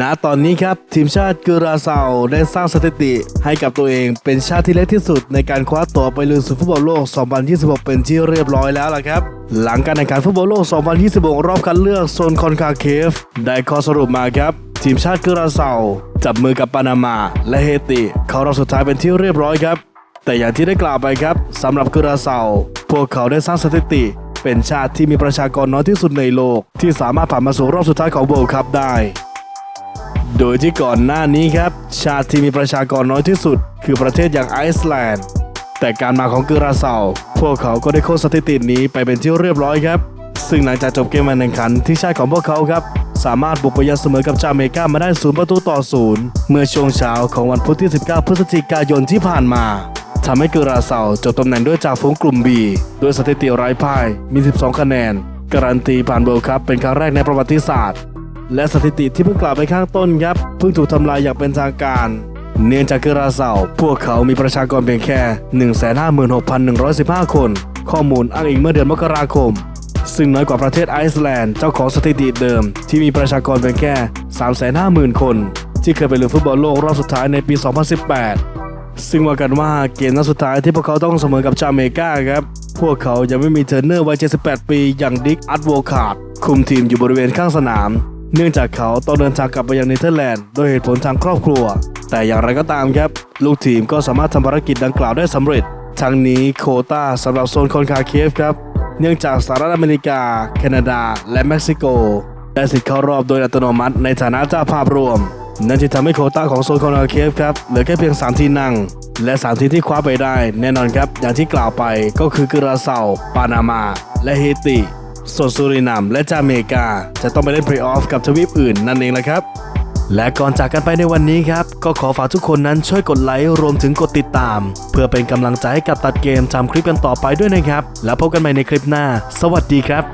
ณตอนนี้ครับ ทีมชาติกุราเซาได้สร้างสถิติให้กับตัวเองเป็นชาติที่เล็กที่สุดในการคว้าตั๋วไปลุยสู่ฟุตบอลโลก 2026 เป็นที่เรียบร้อยแล้วล่ะครับ หลังการแข่งขันฟุตบอลโลก 2026 รอบคัดเลือกโซนคอนคาเคฟ ได้ข้อสรุปมาครับ ทีมชาติกุราเซาจับมือกับปานามา และเฮติ เข้ารอบสุดท้ายเป็นที่เรียบร้อยครับ แต่อย่างที่ได้กล่าวไปครับสำหรับกุราเซาพวกเขาได้สร้างสถิติเป็นชาติที่มีประชากรน้อยที่สุดในโลก ที่สามารถผ่านมาสู่รอบสุดท้ายของโบว์คัพได้ โดยที่ก่อนหน้านี้ครับ ชาติที่มีประชากรน้อยที่สุด คือประเทศอย่างไอซ์แลนด์ แต่การมาของกราเซาพวกเขาก็ได้โค้ชสถิตินี้ไปเป็นที่เรียบร้อยครับ ซึ่งหลังจากจบเกมการแข่งขันที่ชาติของพวกเขาครับ สามารถบุกไปยันเสมอกับจาเมกามาได้ศูนย์ประตูต่อศูนย์เมื่อช่วงเช้าของวันพุธที่ 19 พฤศจิกายนที่ผ่านมาทำให้กราเซาจบตำแหน่งด้วยจ่าฝูงกลุ่ม B ด้วยสถิติไร้พ่ายมี 12 คะแนน การันตีผ่านเวิลด์คัพเป็นครั้งแรกในประวัติศาสตร์ และสถิติที่เพิ่งกล่าวไปข้างต้นครับเพิ่งถูกทำลายอย่างเป็นทางการเนื่องจากกราเซาพวกเขามีประชากรเพียงแค่ 156,115 คน ข้อมูลอ้างอิงเมื่อเดือนมกราคม ซึ่งน้อยกว่าประเทศไอซ์แลนด์เจ้าของสถิติเดิม ที่มีประชากรเพียงแค่ 350,000 คน ที่เคยไปลุยฟุตบอลโลกรอบสุดท้ายในปี 2018 ซึ่งว่ากันว่าเกมนัดสุดท้ายที่พวกเขาต้องเสมอกับจาเมกาครับ พวกเขายังไม่มีเทรนเนอร์วัย 78 ปี อย่างดิกอัตโวคาร์ดคุมทีมอยู่บริเวณข้างสนาม เนื่องจากเขาต้องเดินทางกลับไปยังเนเธอร์แลนด์โดยเหตุผลทางครอบครัว แต่อย่างไรก็ตามครับลูกทีมก็สามารถทำภารกิจดังกล่าวได้สำเร็จ ทั้งนี้โคต้าสำหรับโซนคอนคาเคฟครับ เนื่องจากสหรัฐอเมริกา แคนาดา และเม็กซิโก ได้สิทธิ์เข้ารอบโดยอัตโนมัติในฐานะเจ้าภาพรวม นั่นจะทำให้โคต้าของโซนคอนคาเคฟครับเหลือแค่เพียง 3 ที่นั่ง และ 3 ทีมที่คว้าไปได้ แน่นอนครับ อย่างที่กล่าวไปก็คือกราเซาปานามา และเฮติ ส่วนซูรินามและจาเมกา จะต้องไปเล่นเพลย์ออฟกับทวีปอื่นนั่นเองละครับ และก่อนจากกันไปในวันนี้ครับ ก็ขอฝากทุกคนนั้นช่วยกดไลค์รวมถึงกดติดตาม เพื่อเป็นกำลังใจให้กับตัดเกมทำคลิปกันต่อไปด้วยนะครับ แล้วพบกันใหม่ในคลิปหน้า สวัสดีครับ